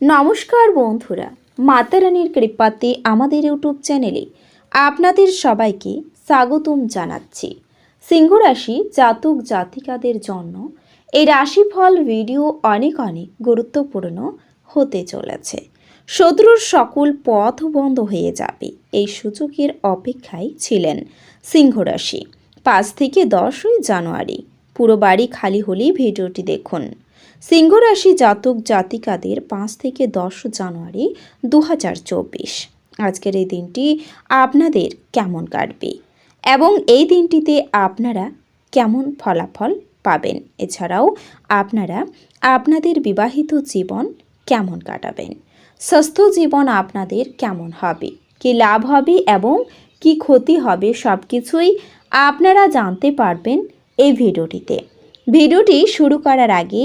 নমস্কার বন্ধুরা মাতারানীর কৃপাতে আমাদের ইউটিউব চ্যানেলে আপনাদের সবাইকে স্বাগতম জানাচ্ছি। সিংহ রাশি জাতক জাতিকাদের জন্য এই রাশিফল ভিডিও অনেক অনেক গুরুত্বপূর্ণ হতে চলেছে। শত্রুর সকল পথ বন্ধ হয়ে যাবে এই সুযোগের অপেক্ষায় ছিলেন সিংহ রাশি। পাঁচ থেকে দশই জানুয়ারি, পুরো বাড়ি খালি হলেই ভিডিওটি দেখুন। সিংহ রাশি জাতক জাতিকাদের পাঁচ থেকে দশ জানুয়ারি দু হাজার চব্বিশ। আজকের এই দিনটি আপনাদের কেমন কাটবে এবং এই দিনটিতে আপনারা কেমন ফলাফল পাবেন? এছাড়াও আপনারা আপনাদের বিবাহিত জীবন কেমন কাটাবেন? স্বাস্থ্য জীবন আপনাদের কেমন হবে? কি লাভ হবে এবং কি ক্ষতি হবে সব কিছুই আপনারা জানতে পারবেন এই ভিডিওটিতে। ভিডিওটি শুরু করার আগে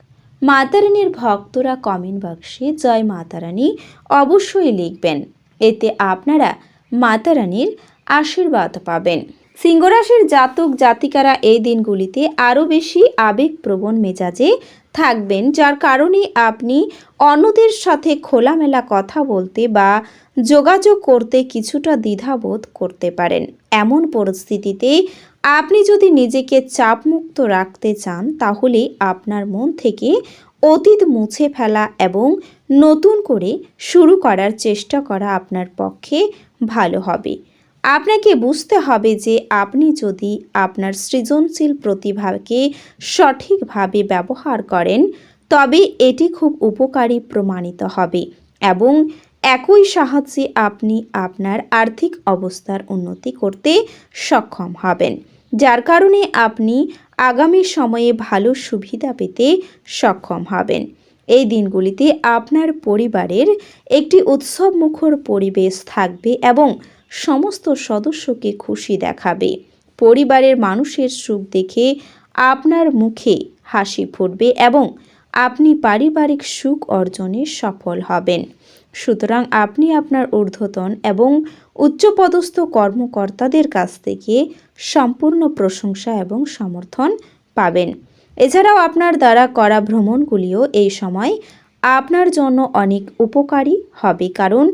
মাতারানীর ভক্তরা কমেন্ট বক্সে জয় মাতারানী অবশ্যই লিখবেন। এতে আপনারা মাতারানীর আশীর্বাদ পাবেন। সিংহরাশির জাতক জাতিকারা এই দিনগুলিতে আরও বেশি আবেগপ্রবণ মেজাজে থাকবেন, যার কারণে আপনি অন্যদের সাথে খোলামেলা কথা বলতে বা যোগাযোগ করতে কিছুটা দ্বিধাবোধ করতে পারেন। এমন পরিস্থিতিতে আপনি যদি নিজেকে চাপমুক্ত রাখতে চান, তাহলে আপনার মন থেকে অতীত মুছে ফেলা এবং নতুন করে শুরু করার চেষ্টা করা আপনার পক্ষে ভালো হবে। আপনাকে বুঝতে হবে যে আপনি যদি আপনার সৃজনশীল প্রতিভাকে সঠিকভাবে ব্যবহার করেন, তবে এটি খুব উপকারী প্রমাণিত হবে এবং একই সাহায্যে আপনি আপনার আর্থিক অবস্থার উন্নতি করতে সক্ষম হবেন। যার কারণে আপনি আগামী সময়ে ভালো সুবিধা পেতে সক্ষম হবেন। এই দিনগুলিতে আপনার পরিবারের একটি উৎসবমুখর পরিবেশ থাকবে এবং সমস্ত সদস্যকে খুশি দেখাবে। পরিবারের মানুষের সুখ দেখে আপনার মুখে হাসি ফুটবে এবং আপনি পারিবারিক সুখ অর্জনে সফল হবেন। সুতরাং আপনি আপনার ঊর্ধ্বতন এবং উচ্চপদস্থ কর্মকর্তাদের কাছ থেকে সম্পূর্ণ প্রশংসা এবং সমর্থন পাবেন। এছাড়াও আপনার দ্বারা করা ভ্রমণগুলিও এই সময় আপনার জন্য অনেক উপকারী হবে, কারণ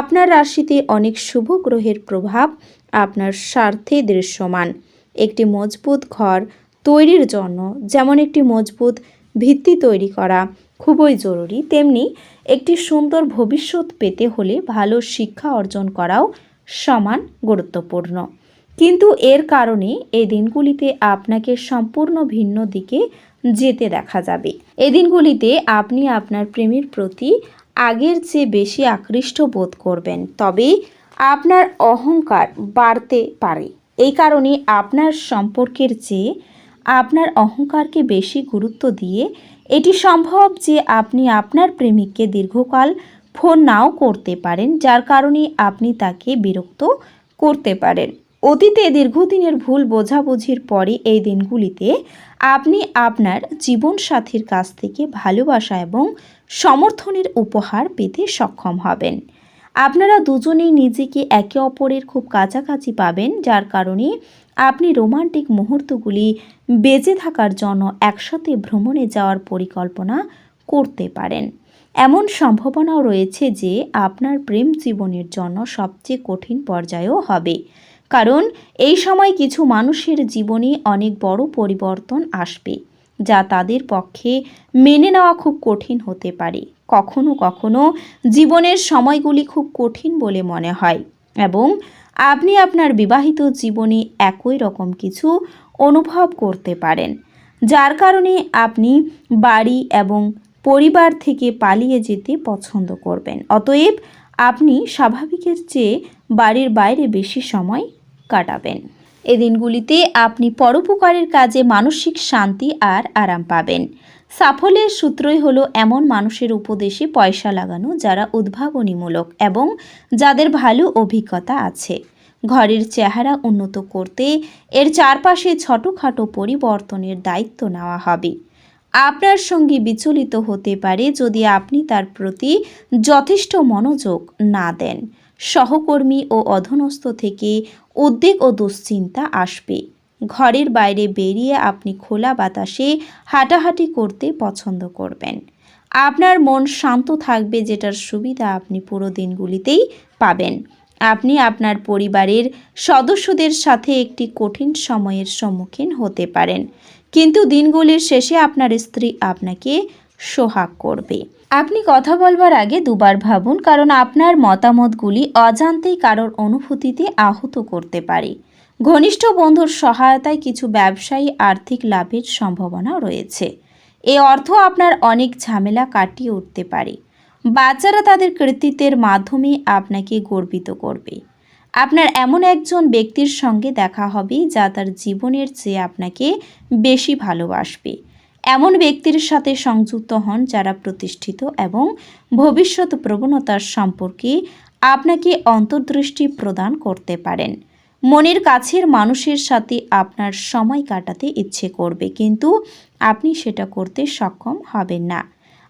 আপনার রাশিতে অনেক শুভ গ্রহের প্রভাব আপনার স্বার্থে দৃশ্যমান। একটি মজবুত ঘর তৈরির জন্য যেমন একটি মজবুত ভিত্তি তৈরি করা খুবই জরুরি। তেমনি একটি সুন্দর ভবিষ্যৎ পেতে হলে ভালো শিক্ষা অর্জন করাও সমান গুরুত্বপূর্ণ। কিন্তু এর কারণে এই দিনগুলিতে আপনাকে সম্পূর্ণ ভিন্ন দিকে যেতে দেখা যাবে। এই দিনগুলিতে আপনি আপনার প্রেমের প্রতি আগের চেয়ে বেশি আকৃষ্ট বোধ করবেন, তবে আপনার অহংকার বাড়তে পারে। এই কারণে আপনার সম্পর্কের চেয়ে আপনার অহংকারকে বেশি গুরুত্ব দিয়ে, এটি সম্ভব যে আপনি আপনার প্রেমিককে দীর্ঘকাল ফোন নাও করতে পারেন, যার কারণে আপনি তাকে বিরক্ত করতে পারেন। অতীতে দীর্ঘদিনের ভুল বোঝাবুঝির পরে এই দিনগুলিতে আপনি আপনার জীবনসাথীর কাছ থেকে ভালোবাসা এবং সমর্থনের উপহার পেতে সক্ষম হবেন। আপনারা দুজনেই নিজেকে একে অপরের খুব কাছাকাছি পাবেন, যার কারণে আপনি রোমান্টিক মুহূর্তগুলি বেঁচে থাকার জন্য একসাথে ভ্রমণে যাওয়ার পরিকল্পনা করতে পারেন। এমন সম্ভাবনাও রয়েছে যে আপনার প্রেম জীবনের জন্য সবচেয়ে কঠিন পর্যায়েও হবে। কারণ এই সময় কিছু মানুষের জীবনে অনেক বড় পরিবর্তন আসবে, যা তাদের পক্ষে মেনে নেওয়া খুব কঠিন হতে পারে। কখনো কখনো জীবনের সময়গুলি খুব কঠিন বলে মনে হয় এবং আপনি আপনার বিবাহিত জীবনে একই রকম কিছু অনুভব করতে পারেন, যার কারণে আপনি বাড়ি এবং পরিবার থেকে পালিয়ে যেতে পছন্দ করবেন। অতএব আপনি স্বাভাবিকের চেয়ে বাড়ির বাইরে বেশি সময় কাটাবেন। এ দিনগুলিতে আপনি পরোপকারের কাজে মানসিক শান্তি আর আরাম পাবেন। সাফল্যের সূত্রই হলো এমন মানুষের উপদেশে পয়সা লাগানো যারা উদ্ভাবনীমূলক এবং যাদের ভালো অভিজ্ঞতা আছে। ঘরের চেহারা উন্নত করতে এর চারপাশে ছোটোখাটো পরিবর্তনের দায়িত্ব নেওয়া হবে। আপনার সঙ্গে বিচলিত হতে পারে যদি আপনি তার প্রতি যথেষ্ট মনোযোগ না দেন। সহকর্মী ও অধনস্থ থেকে উদ্বেগ ও দুশ্চিন্তা আসবে। ঘরের বাইরে বেরিয়ে আপনি খোলা বাতাসে হাঁটাহাঁটি করতে পছন্দ করবেন। আপনার মন শান্ত থাকবে যেটার সুবিধা আপনি পুরো দিনগুলিতেই পাবেন। আপনি আপনার পরিবারের সদস্যদের সাথে একটি কঠিন সময়ের সম্মুখীন হতে পারেন। কিন্তু দিনগুলির শেষে আপনার স্ত্রী আপনাকে সোহাগ করবে। আপনি কথা বলবার আগে দুবার ভাবুন, কারণ আপনার মতামতগুলি অজান্তেই কারোর অনুভূতিতে আহত করতে পারে। ঘনিষ্ঠ বন্ধুর সহায়তায় কিছু ব্যবসায়ী আর্থিক লাভের সম্ভাবনা রয়েছে। এ অর্থ আপনার অনেক ঝামেলা কাটিয়ে উঠতে পারে। বাচ্চারা তাদের কৃতিত্বের মাধ্যমে আপনাকে গর্বিত করবে। আপনার এমন একজন ব্যক্তির সঙ্গে দেখা হবে যা তার জীবনের চেয়ে আপনাকে বেশি ভালোবাসবে। এমন ব্যক্তির সাথে সংযুক্ত হন যারা প্রতিষ্ঠিত এবং ভবিষ্যৎ প্রবণতার সম্পর্কে আপনাকে অন্তর্দৃষ্টি প্রদান করতে পারেন। মনের কাছের মানুষের সাথে আপনার সময় কাটাতে ইচ্ছে করবে, কিন্তু আপনি সেটা করতে সক্ষম হবেন না।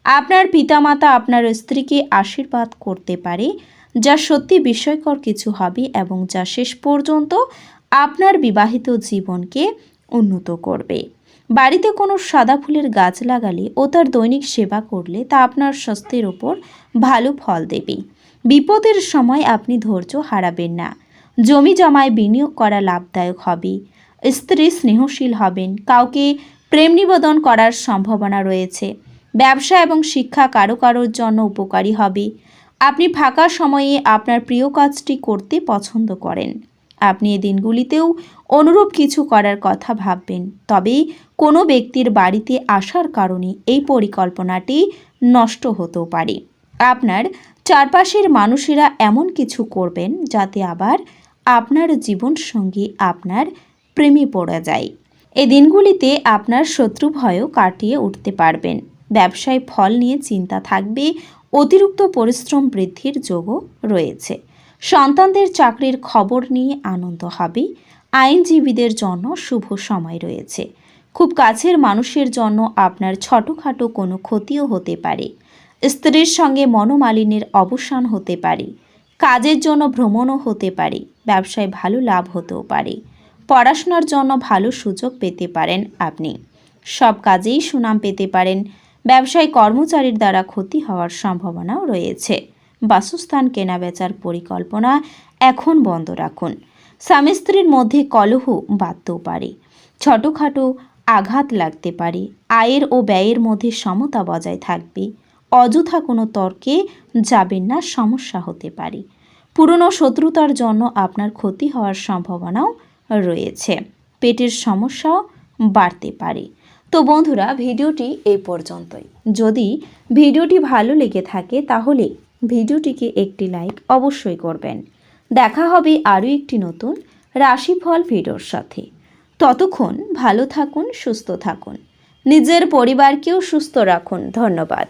আপনার পিতামাতা আপনার স্ত্রীকে আশীর্বাদ করতে পারে, যা সত্যি বিস্ময়কর কিছু হবে এবং যা শেষ পর্যন্ত আপনার বিবাহিত জীবনকে উন্নত করবে। বাড়িতে কোনো সাদা ফুলের গাছ লাগালে ও তার দৈনিক সেবা করলে তা আপনার স্বাস্থ্যের ওপর ভালো ফল দেবে। বিপদের সময় আপনি ধৈর্য হারাবেন না। জমি জমায় বিনিয়োগ করা লাভদায়ক হবে। স্ত্রী স্নেহশীল হবেন। কাউকে প্রেম নিবেদন করার সম্ভাবনা রয়েছে। ব্যবসা এবং শিক্ষা কারও কারোর জন্য উপকারী হবে। আপনি ফাঁকা সময়ে আপনার প্রিয় কাজটি করতে পছন্দ করেন। আপনি এই দিনগুলিতেও অনুরূপ কিছু করার কথা ভাববেন। তবে কোনো ব্যক্তির বাড়িতে আসার কারণে এই পরিকল্পনাটি নষ্ট হতেও পারে। আপনার চারপাশের মানুষেরা এমন কিছু করবেন যাতে আবার আপনার জীবনসঙ্গী আপনার প্রেমে পড়ে যায়। এই দিনগুলিতে আপনার শত্রু ভয়ও কাটিয়ে উঠতে পারবেন। ব্যবসায় ফল নিয়ে চিন্তা থাকবে, অতিরিক্ত পরিশ্রম বৃদ্ধির যোগও রয়েছে। সন্তানদের চাকরির খবর নিয়ে আনন্দ হবে। আইনজীবীদের জন্য শুভ সময় রয়েছে। খুব কাছের মানুষের জন্য আপনার ছোটোখাটো কোনো ক্ষতিও হতে পারে। স্ত্রীর সঙ্গে মনোমালিনের অবসান হতে পারে। কাজের জন্য ভ্রমণও হতে পারে, ব্যবসায় ভালো লাভ হতেও পারে, পড়াশোনার জন্য ভালো সুযোগ পেতে পারেন আপনি। সব কাজেই সুনাম পেতে পারেন, ব্যবসায় কর্মচারীর দ্বারা ক্ষতি হওয়ার সম্ভাবনাও রয়েছে। বাসস্থান কেনাবেচার পরিকল্পনা এখন বন্ধ রাখুন। স্বামী স্ত্রীর মধ্যে কলহ বাঁধতেও পারে, ছোটোখাটো আঘাত লাগতে পারে, আয়ের ও ব্যয়ের মধ্যে সমতা বজায় থাকবে অযথা কোনো তর্কে যাবেন না, সমস্যা হতে পারে। পুরনো শত্রুতার জন্য আপনার ক্ষতি হওয়ার সম্ভাবনাও রয়েছে। পেটের সমস্যাও বাড়তে পারে। তো বন্ধুরা, ভিডিওটি এই পর্যন্তই। যদি ভিডিওটি ভালো লেগে থাকে, তাহলে ভিডিওটিকে একটি লাইক অবশ্যই করবেন। দেখা হবে আরও একটি নতুন রাশিফল ভিডিওর সাথে। ততক্ষণ ভালো থাকুন, সুস্থ থাকুন। নিজের পরিবারকেও সুস্থ রাখুন। ধন্যবাদ।